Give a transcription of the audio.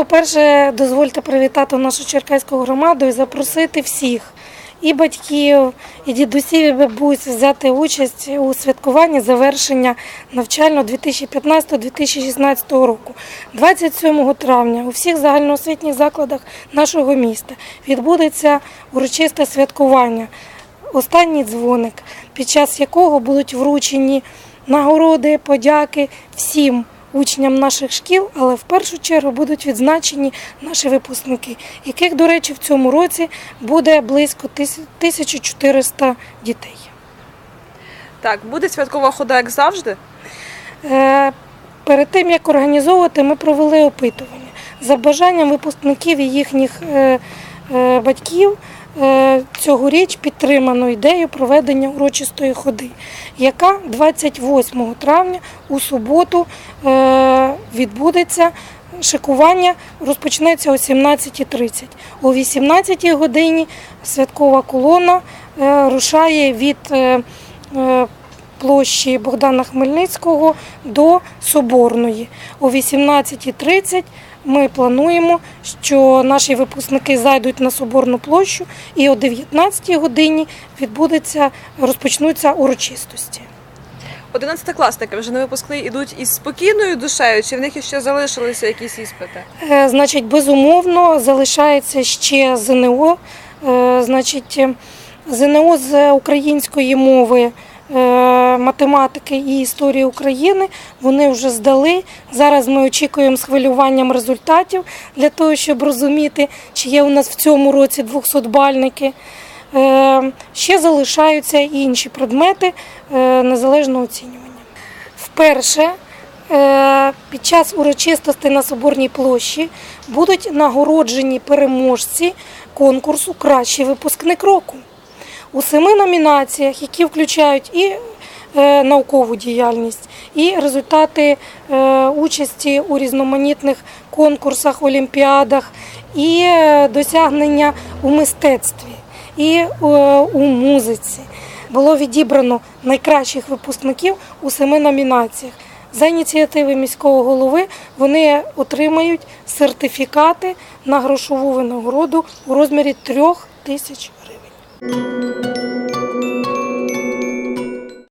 По-перше, дозвольте привітати нашу черкаську громаду і запросити всіх. І батьків, і дідусів, і бабусь взяти участь у святкуванні завершення навчального 2015-2016 року. 27 травня у всіх загальноосвітніх закладах нашого міста відбудеться урочисте святкування, останній дзвоник, під час якого будуть вручені нагороди, подяки всім учням наших шкіл, але в першу чергу будуть відзначені наші випускники, яких, до речі, в цьому році буде близько 1400 дітей. Так, буде святкова хода, як завжди. Е, Перед тим як організовувати, ми провели опитування за бажанням випускників і їхніх е, батьків. е, Цьогоріч підтримано ідею проведення урочистої ходи, яка 28 травня у суботу е, відбудеться. Шикування розпочнеться о 17.30. О 18 годині святкова колона е, рушає від е, е, площі Богдана Хмельницького до Соборної. О 18.30 ми плануємо, що наші випускники зайдуть на Соборну площу і о 19 годині відбудеться, розпочнуться урочистості. Одинадцятикласники вже на випускний ідуть із спокійною душею, чи в них ще залишилися якісь іспити? Е, Значить, безумовно, залишається ще ЗНО. Е, Значить, е, ЗНО з української мови, математики і історії України вони вже здали. Зараз ми очікуємо з хвилюванням результатів для того, щоб розуміти, чи є у нас в цьому році 200-бальники. Е, Ще залишаються інші предмети е, незалежного оцінювання. Вперше е, під час урочистостей на Соборній площі будуть нагороджені переможці конкурсу Кращий випускник року у семи номінаціях, які включають і е, наукову діяльність, і результати е, участі у різноманітних конкурсах, олімпіадах, і е, досягнення у мистецтві, і у музиці. Було відібрано найкращих випускників у семи номінаціях. За ініціативи міського голови вони отримають сертифікати на грошову винагороду у розмірі трьох тисяч гривень. Música